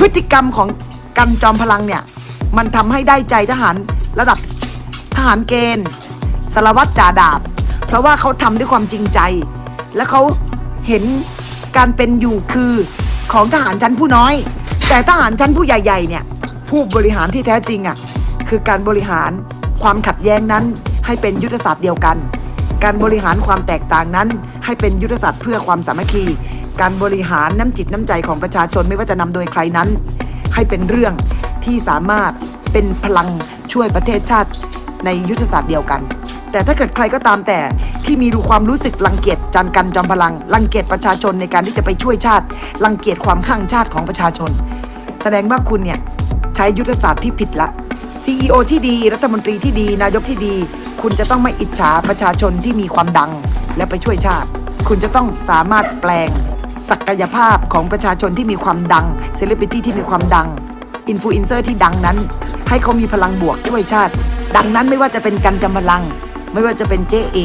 พฤติกรรมของกันจอมพลังเนี่ย มันทำให้ได้ใจทหารระดับทหารเกณฑ์สารวัตรจ่าดาบ เพราะว่าเขาทำด้วยความจริงใจ และเขาเห็นการเป็นอยู่คือของทหารชั้นผู้น้อย แต่ทหารชั้นผู้ใหญ่ๆเนี่ยผู้บริหารที่แท้จริงอะคือการบริหารความขัดแย้งนั้นให้เป็นยุทธศาสตร์เดียวกัน การบริหารความแตกต่างนั้นให้เป็นยุทธศาสตร์เพื่อความสามัคคี การบริหารน้ำจิตน้ำใจของประชาชนไม่ว่าจะนำโดยใครนั้น ให้เป็นเรื่องที่สามารถเป็นพลังช่วยประเทศชาติในยุทธศาสตร์เดียวกัน แต่ถ้าเกิดใครก็ตามแต่ที่มีดูความรู้สึกรังเกียจจันกันจอมพลัง รังเกียจประชาชนในการที่จะไปช่วยชาติ รังเกียจความข้างชาติของประชาชน แสดงว่าคุณเนี่ยใช้ยุทธศาสตร์ที่ผิดละ CEO ที่ดี รัฐมนตรีที่ดี นายกที่ดี คุณจะต้องไม่อิจฉาประชาชนที่มีความดัง และไปช่วยชาติ คุณจะต้องสามารถแปลง ศักยภาพของประชาชนที่มีความดังเซเลบริตี้ที่มีความดังอินฟลูเอนเซอร์ที่ดังนั้น ให้เขามีพลังบวกช่วยชาติ ดังนั้นไม่ว่าจะเป็นกันจำพลัง ไม่ว่าจะเป็นเจ๊เอ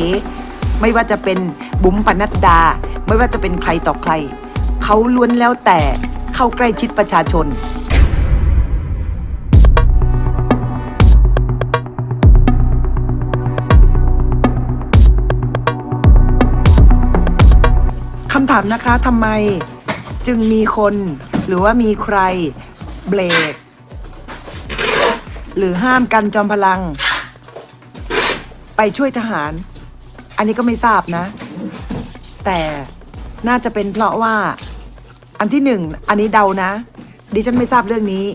ไม่ว่าจะเป็นบุ๋มปนัดดา ไม่ว่าจะเป็นใครต่อใคร เขาล้วนแล้วแต่เข้าใกล้ชิดประชาชน คำถามนะคะทำไมจึงมีคน หรือว่ามีใครเบรกหรือห้ามกันจอมพลัง ไปช่วยทหาร อันนี้ก็ไม่ทราบนะ แต่น่าจะเป็นเพราะว่า อันที่หนึ่งอันนี้เดานะ ดิฉันไม่ทราบเรื่องนี้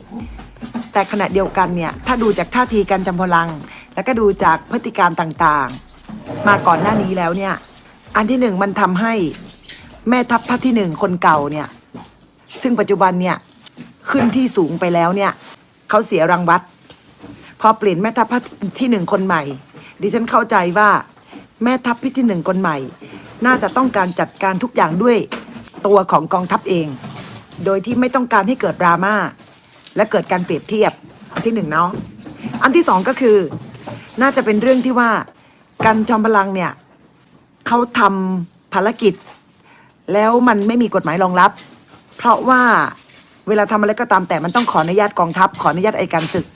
แต่ขณะเดียวกันเนี่ยถ้าดูจากท่าทีการจำพลัง แล้วก็ดูจากพฤติการต่างๆ มาก่อนหน้านี้แล้วเนี่ย อันที่หนึ่งมันทำให้ แม่ทัพภาคที่หนึ่งคนเก่าเนี่ย ซึ่งปัจจุบันเนี่ยขึ้นที่สูงไปแล้วเนี่ยเขาเสียรังวัดพอเปลี่ยนแม่ทัพภาคที่หนึ่งคนใหม่ ดิฉันเข้าใจว่าแม่ทัพภาคที่หนึ่งคนใหม่ น่าจะต้องการจัดการทุกอย่างด้วยตัวของกองทัพเอง โดยที่ไม่ต้องการให้เกิดดราม่าและเกิดการเปรียบเทียบอันที่หนึ่งเนาะอันที่สองก็คือ น่าจะเป็นเรื่องที่ว่ากันจอมพลังเนี่ยเขาทำภารกิจ แล้วมันไม่มีกฎหมายรองรับ เพราะว่าเวลาทำอะไรก็ตามแต่มันต้องขออนุญาตกองทัพ ขออนุญาตไอการศึก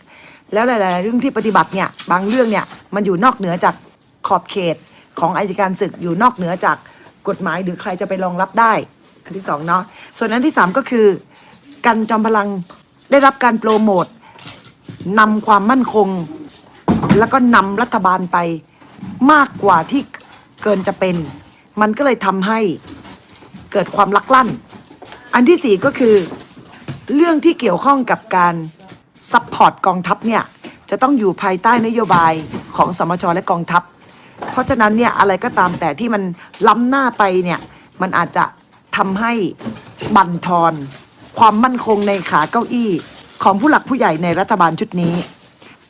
แล้วหลายๆเรื่องที่ปฏิบัติเนี่ยบางเรื่องเนี่ยมันอยู่นอกเหนือจากขอบเขตของอัยการศึกอยู่นอกเหนือจากกฎหมายหรือใครจะไปรองรับได้ อันที่สองเนาะส่วนอันที่สามก็คือกันจอมพลังได้รับการโปรโมทนำความมั่นคง แล้วก็นำรัฐบาลไปมากกว่าที่เกินจะเป็น มันก็เลยทำให้ เกิดความลักลั่น อันที่สี่ก็คือ เรื่องที่เกี่ยวข้องกับการซัพพอร์ตกองทัพเนี่ยจะต้องอยู่ภายใต้นโยบายของสมชและกองทัพ เพราะฉะนั้นเนี่ยอะไรก็ตามแต่ที่มันล้ำหน้าไปเนี่ยมันอาจจะทำให้บั่นทอน ความมั่นคงในขาเก้าอี้ของผู้หลักผู้ใหญ่ในรัฐบาลชุดนี้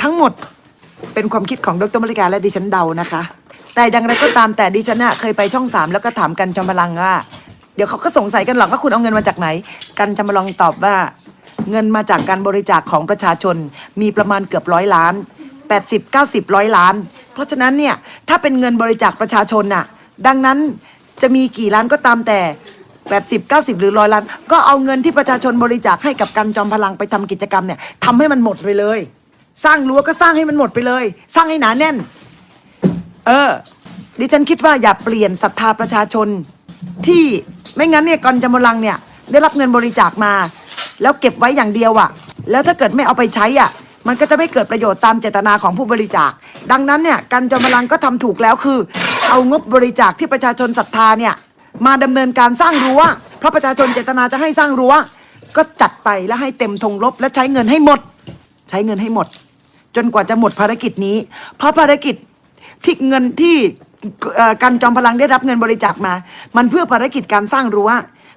ทั้งหมดเป็นความคิดของดรมริกาและดิฉันเดานะคะ แต่อย่างไรก็ตามแต่ดิฉันน่ะเคยไปช่องสามแล้วก็ถามกันจอมพลังว่า เดี๋ยวเขาก็สงสัยกันหรอกว่าคุณเอาเงินมาจากไหน กันจอมพลังตอบว่า เงินมาจากการบริจาคของประชาชนมีประมาณเกือบร้อยล้าน 80 90ร้อยล้าน เพราะฉะนั้นเนี่ยถ้าเป็นเงินบริจาคประชาชนน่ะ ดังนั้นจะมีกี่ล้านก็ตามแต่ 80 90 หรือร้อยล้าน ก็เอาเงินที่ประชาชนบริจาคให้กับกันจอมพลังไปทำกิจกรรมเนี่ยทำให้มันหมดไปเลย สร้างรั้วก็สร้างให้มันหมดไปเลย สร้างให้หนาแน่น เออดิฉันคิดว่าอย่าเปลี่ยนศรัทธาประชาชนที่ ไม่งั้นเนี่ยกอนจำลังเนี่ยได้รับเงินบริจาคมา แล้วเก็บไว้อย่างเดียวอะ่ะ แล้วถ้าเกิดไม่เอาไปใช้อะ มันก็จะไม่เกิดประโยชน์ตามเจตนาของผู้บริจาค ดังนั้นเนี่ยกันจำลังก็ทำถูกแล้วคือ เอางบบริจาคที่ประชาชนศรัทธาเนี่ยมาดำเนินการสร้างรั้วเพราะประชาชนเจตนาจะให้สร้างรั้วก็จัดไปแล้วให้เต็มธงรบและใช้เงินให้หมด ใช้เงินให้หมด จนกว่าจะหมดภารกิจนี้ เพราะภารกิจที่เงินที่ กันจอมพลังได้รับเงินบริจาคมา มันเพื่อภารกิจการสร้างรั้ว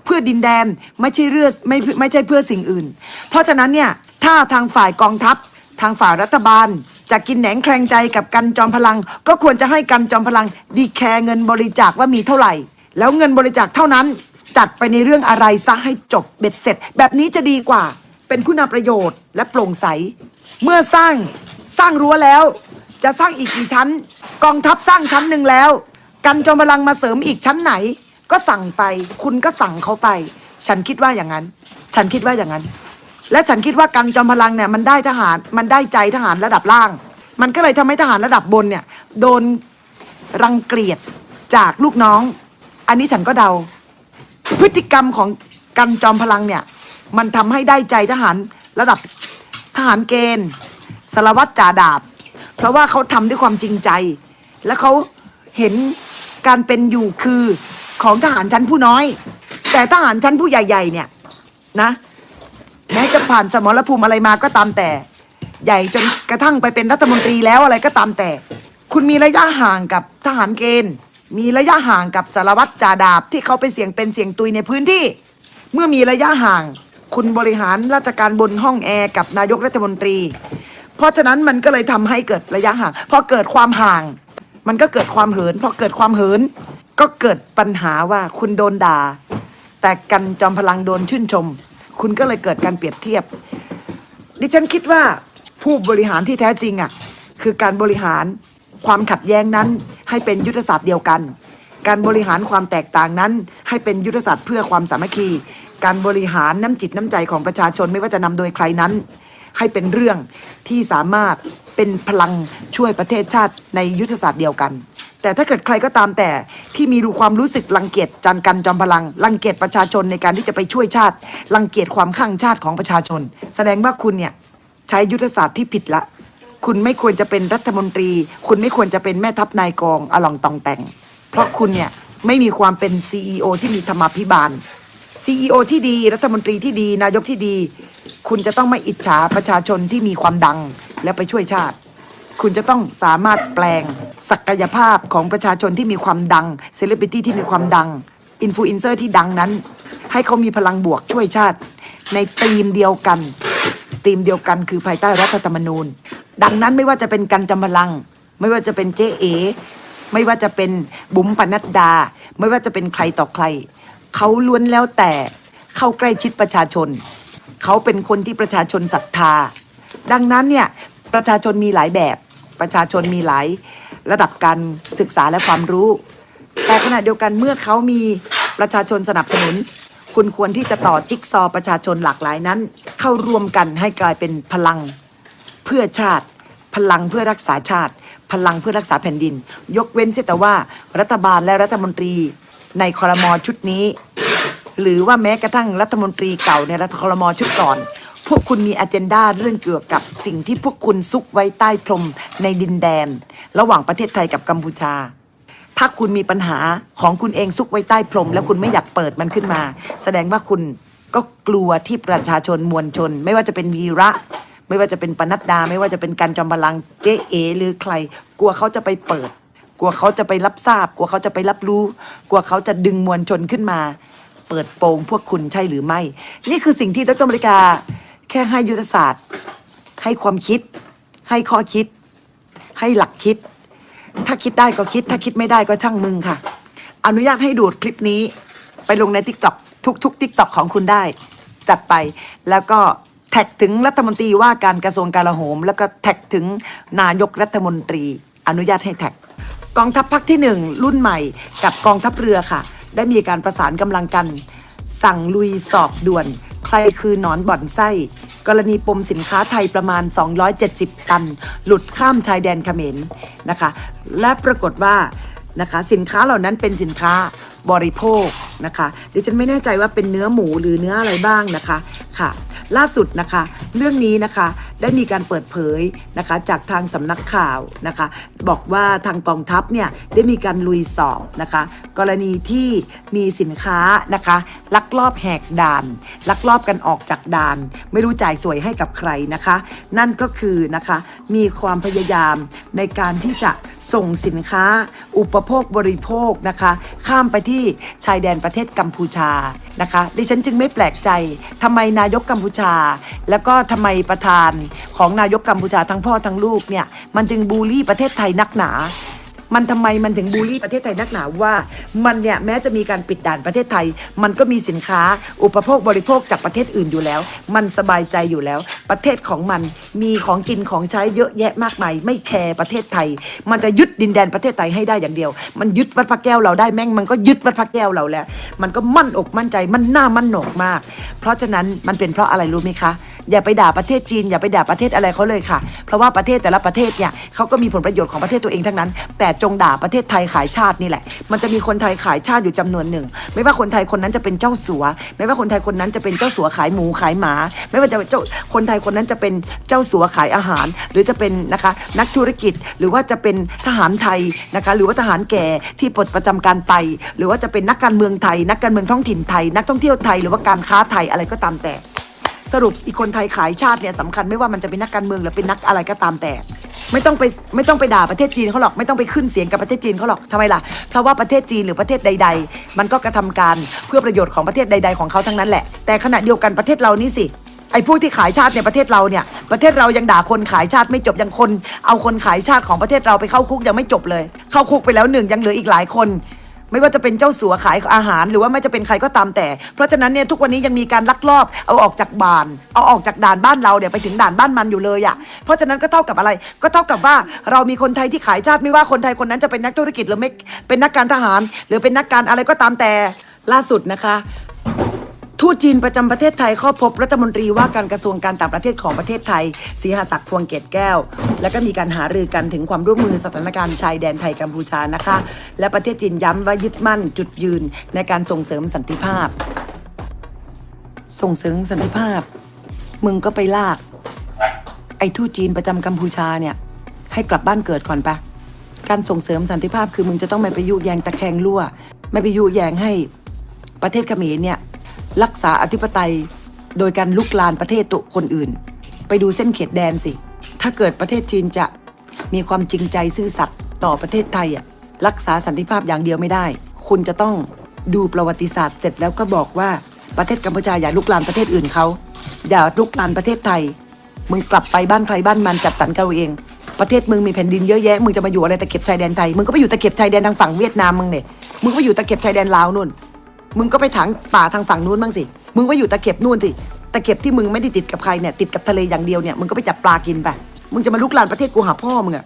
เพื่อดินแดนไม่ใช่เรื่องไม่ไม่ใช่เพื่อสิ่งอื่น เพราะฉะนั้นเนี่ยถ้าทางฝ่ายกองทัพ ทางฝ่ายรัฐบาลจะกินแหนงแคลงใจกับกันจอมพลัง ก็ควรจะให้กันจอมพลังดีแคร์เงินบริจาคว่ามีเท่าไหร่ แล้วเงินบริจาคเท่านั้น จัดไปในเรื่องอะไรซะให้จบเบ็ดเสร็จ แบบนี้จะดีกว่าเป็นคุณประโยชน์และโปร่งใส เมื่อสร้างสร้างรั้วแล้ว จะสร้างอีกกี่ชั้น กองทัพสร้างชั้นหนึ่งแล้ว กันจอมพลังมาเสริมอีกชั้นไหน ก็สั่งไป คุณก็สั่งเขาไป ฉันคิดว่าอย่างนั้น ฉันคิดว่าอย่างนั้น และฉันคิดว่ากันจอมพลังเนี่ยมันได้ทหารมันได้ใจทหารระดับล่าง มันก็เลยทำให้ทหารระดับบนเนี่ย โดนรังเกียจจากลูกน้อง อันนี้ฉันก็เดา พฤติกรรมของกันจอมพลังเนี่ย มันทำให้ได้ใจทหารระดับทหารเกณฑ์สารวัตรจ่าดาบ เพราะว่าเขาทำด้วยความจริงใจ และเขาเห็นการเป็นอยู่คือของทหารชั้นผู้น้อย แต่ทหารชั้นผู้ใหญ่ๆเนี่ยนะแม้จะผ่านสมรภูมิอะไรมาก็ตามแต่ ใหญ่จนกระทั่งไปเป็นรัฐมนตรีแล้วอะไรก็ตามแต่ คุณมีระยะห่างกับทหารเกณฑ์ มีระยะห่างกับสารวัตรจ่าดาบที่เขาไปเสี่ยงเป็นเสี่ยงตุยในพื้นที่ เมื่อมีระยะห่าง คุณบริหารราชการบนห้องแอร์กับนายกรัฐมนตรี เพราะฉะนั้นมันก็เลยทำให้เกิดระยะห่างพอเกิดความห่าง มันก็เกิดความเหินพอเกิดความเหิน ก็เกิดปัญหาว่าคุณโดนด่า แต่กันจอมพลังโดนชื่นชม คุณก็เลยเกิดการเปรียบเทียบ ดิฉันคิดว่าผู้บริหารที่แท้จริงอะคือการบริหารความขัดแย้งนั้นให้เป็นยุทธศาสตร์เดียวกัน การบริหารความแตกต่างนั้น ให้เป็นยุทธศาสตร์เพื่อความสามัคคี การบริหารน้ำจิตน้ำใจของประชาชนไม่ว่าจะนำโดยใครนั้น ให้เป็นเรื่องที่สามารถเป็นพลังช่วยประเทศชาติในยุทธศาสตร์เดียวกัน แต่ถ้าเกิดใครก็ตามแต่ที่มีความรู้สึกรังเกียจจันกันจอมพลังรังเกียจประชาชนในการที่จะไปช่วยชาติรังเกียจความข้างชาติของประชาชน แสดงว่าคุณเนี่ยใช้ยุทธศาสตร์ที่ผิดละ คุณไม่ควรจะเป็นรัฐมนตรี คุณไม่ควรจะเป็นแม่ทัพนายกองอลองตองแต่ง เพราะคุณเนี่ยไม่มีความเป็น CEO ที่มีธรรมาภิบาล CEO ที่ดีรัฐมนตรีที่ดี นายกที่ดี คุณจะต้องไม่อิจฉาประชาชนที่มีความดังและไปช่วยชาติ คุณจะต้องสามารถแปลงศักยภาพของประชาชนที่มีความดังเซเลบริตี้ที่มีความดังอินฟลูเอนเซอร์ที่ดังนั้น ให้เขามีพลังบวกช่วยชาติ ในธีมเดียวกันธีมเดียวกันคือภายใต้รัฐธรรมนูญ ดังนั้นไม่ว่าจะเป็นกันจำพลัง ไม่ว่าจะเป็นเจ๊เอไม่ว่าจะเป็นบุ๋มปนัดดา ไม่ว่าจะเป็นใครต่อใคร เขาล้วนแล้วแต่เข้าใกล้ชิดประชาชน เขาเป็นคนที่ประชาชนศรัทธา ดังนั้นเนี่ยประชาชนมีหลายแบบ ประชาชนมีหลายระดับการศึกษาและความรู้ แต่ขณะเดียวกันเมื่อเขามีประชาชนสนับสนุน คุณควรที่จะต่อจิ๊กซอประชาชนหลากหลายนั้น เข้ารวมกันให้กลายเป็นพลังเพื่อชาติ พลังเพื่อรักษาชาติ พลังเพื่อรักษาแผ่นดิน ยกเว้นเสียแต่ว่ารัฐบาลและรัฐมนตรี ในคอรมอชุดนี้ หรือว่าแม้กระทั่งรัฐมนตรีเก่าในรัฐครมชุดก่อน พวกคุณมีอ g e n d a เรื่องเกี่ยวกับสิ่งที่พวกคุณซุกไว้ใต้พรมในดินแดน ระหว่างประเทศไทยกับกัมพูชา ถ้าคุณมีปัญหาของคุณเองซุกไว้ใต้พรม แล้วคุณไม่อยากเปิดมันขึ้นมา แสดงว่าคุณก็กลัวที่ประชาชนมวลชน ไม่ว่าจะเป็นวีระไม่ว่าจะเป็นปนัดดา ไม่ว่าจะเป็นการจอมพลังเจ๊เอ หรือใคร กลัวเขาจะไปเปิด กลัวเขาจะไปรับทราบ กลัวเขาจะไปรับรู้ กลัวเขาจะดึงมวลชนขึ้นมา เปิดโปงพวกคุณใช่หรือไม่ นี่คือสิ่งที่ดรอเมริกา แค่ให้ยุทธศาสตร์ ให้ความคิด ให้ข้อคิด ให้หลักคิด ถ้าคิดได้ก็คิด ถ้าคิดไม่ได้ก็ช่างมึงค่ะ อนุญาตให้ดูดคลิปนี้ ไปลงใน t ิ k t o k ทุกทุกทิกตอกของคุณได้ จัดไปแล้วก็แท็กถึงรัฐมนตรีว่าการกระทรวงกลาโหม แล้วก็แท็กถึงนายกรัฐมนตรี อนุญาตให้แท็กกองทัพภาคที่หนึ่งรุ่นใหม่กับกองทัพเรือค่ะ ได้มีการประสานกำลังกัน สั่งลุยสอบด่วน ใครคือหนอนบ่อนไส้ กรณีปมสินค้าไทยประมาณ 270 ตัน หลุดข้ามชายแดนเขมรนะคะ และปรากฏว่านะคะสินค้าเหล่านั้นเป็นสินค้า บริโภคนะคะดิฉันไม่แน่ใจว่าเป็นเนื้อหมูหรือเนื้ออะไรบ้างนะคะค่ะ ล่าสุดนะคะ เรื่องนี้นะคะได้มีการเปิดเผยนะคะจากทางสำนักข่าวนะคะ บอกว่าทางกองทัพเนี่ยได้มีการลุยสอบนะคะ กรณีที่มีสินค้านะคะ ลักลอบแหกด่าน ลักลอบกันออกจากด่าน ไม่รู้จ่ายสวยให้กับใครนะคะ นั่นก็คือนะคะมีความพยายามในการที่จะ ส่งสินค้า อุปโภคบริโภคนะคะ ข้ามไปที่ชายแดนประเทศกัมพูชานะคะ ดิฉันจึงไม่แปลกใจทำไมนายกกัมพูชา แล้วก็ทำไมประธานของนายกกัมพูชาทั้งพ่อทั้งลูกเนี่ยมันจึงบูลลี่ประเทศไทยนักหนา มันทำไมมันถึงบูลลี่ประเทศไทยนักหนาว่า มันเนี่ยแม้จะมีการปิดด่านประเทศไทย มันก็มีสินค้าอุปโภคบริโภคจากประเทศอื่นอยู่แล้ว มันสบายใจอยู่แล้ว ประเทศของมันมีของกินของใช้เยอะแยะมากมายไม่แคร์ประเทศไทย มันจะยึดดินแดนประเทศไทยให้ได้อย่างเดียว มันยึดวัดพระแก้วเราได้แม่งมันก็ยึดวัดพระแก้วเราแล้ว มันก็มั่นอกมั่นใจมันหน้ามั่นโหนกมาก เพราะฉะนั้นมันเป็นเพราะอะไรรู้ไหมคะ อย่าไปด่าประเทศจีน อย่าไปด่าประเทศอะไรเขาเลยค่ะ เพราะว่าประเทศแต่ละประเทศเนี่ยเขาก็มีผลประโยชน์ของประเทศตัวเองทั้งนั้น แต่จงด่าประเทศไทยขายชาตินี่แหละ มันจะมีคนไทยขายชาติอยู่จำนวนหนึ่ง ไม่ว่าคนไทยคนนั้นจะเป็นเจ้าสัว ไม่ว่าคนไทยคนนั้นจะเป็นเจ้าสัวขายหมูขายหมา ไม่ว่าจะเจ้าคนไทยคนนั้นจะเป็นเจ้าสัวขายอาหาร หรือจะเป็นนะคะนักธุรกิจหรือว่าจะเป็นทหารไทยนะคะหรือว่าทหารแก่ที่ปลดประจำการไป หรือว่าจะเป็นนักการเมืองไทย นักการเมืองท้องถิ่นไทย นักท่องเที่ยวไทยหรือว่าการค้าไทยอะไรก็ตามแต่ สรุปอีกคนไทยขายชาติเนี่ยสำคัญไม่ว่ามันจะเป็นนักการเมืองหรือเป็นนักอะไรก็ตามแต่ ไม่ต้องไปไม่ต้องไปด่าประเทศจีนเขาหรอกไม่ต้องไปขึ้นเสียงกับประเทศจีนเขาหรอกทำไมล่ะ เพราะว่าประเทศจีนหรือประเทศใด ๆ มันก็กระทำการเพื่อประโยชน์ของประเทศใด ๆของเขาทั้งนั้นแหละ แต่ขณะเดียวกันประเทศเรานี่สิไอ้พวกที่ขายชาติในประเทศเราเนี่ย ประเทศเรายังด่าคนขายชาติไม่จบยังคน เอาคนขายชาติของประเทศเราไปเข้าคุกยังไม่จบเลย เข้าคุกไปแล้วหนึ่งยังเหลืออีกหลายคน ไม่ว่าจะเป็นเจ้าสัวขายอาหาร หรือว่าไม่จะเป็นใครก็ตามแต่ เพราะฉะนั้นเนี่ยทุกวันนี้ยังมีการลักลอบเอาออกจากบ้าน เอาออกจากด่านบ้านเราเนี่ยไปถึงด่านบ้านมันอยู่เลยอะ่ะเพราะฉะนั้นก็เท่ากับอะไร ก็เท่ากับว่าเรามีคนไทยที่ขายชาติไม่ว่าคนไทยคนนั้นจะเป็นนักธุรกิจหรือไม่เป็นนักการทหาร หรือเป็นนักการอะไรก็ตามแต่ล่าสุดนะคะ ทูตจีนประจำประเทศไทยเข้าพบรัฐมนตรีว่าการกระทรวงการต่างประเทศของประเทศไทยศรีหศักดิ์พวงเกตแก้ว และก็มีการหารือกันถึงความร่วมมือสถานการณ์ชายแดนไทยกัมพูชานะคะ และประเทศจีนย้ำว่ายึดมั่นจุดยืนในการส่งเสริมสันติภาพ ส่งเสริมสันติภาพ มึงก็ไปลาก ไอ้ทูตจีนประจำกัมพูชาเนี่ย ให้กลับบ้านเกิดก่อนปะการส่งเสริมสันติภาพคือมึงจะต้องไม่ไปยุแยงตะแคงรั่ว ไม่ไปยุแยงให้ประเทศเขมรเนี่ย รักษาอธิปไตย โดยการลุกลานประเทศตัวคนอื่น ไปดูเส้นเขตแดนสิ ถ้าเกิดประเทศจีนจะมีความจริงใจซื่อสัตย์ต่อประเทศไทยอะรักษาสันติภาพอย่างเดียวไม่ได้ คุณจะต้องดูประวัติศาสตร์เสร็จแล้วก็บอกว่าประเทศกัมพูชาอย่าลุกลานประเทศอื่นเขาอย่าลุกลานประเทศไทย มึงกลับไปบ้านใครบ้านมันจัดสรรกันเอาเองประเทศมึงมีแผ่นดินเยอะแยะมึงจะมาอยู่อะไรตะเข็บชายแดนไทยมึงก็ไปอยู่ตะเข็บชายแดนทางฝั่งเวียดนามมึงเนี่ยมึงก็ไปอยู่ตะเข็บชายแดนลาวนู่น มึงก็ไปถางป่าทางฝั่งนู้นบ้างสิ มึงไปอยู่ตะเข็บนู่นสิตะเข็บที่มึงไม่ได้ติดกับใครเนี่ยติดกับทะเลอย่างเดียวเนี่ยมึงก็ไปจับปลากินไปมึงจะมาลุกลานประเทศกูหาพ่อมึงอะ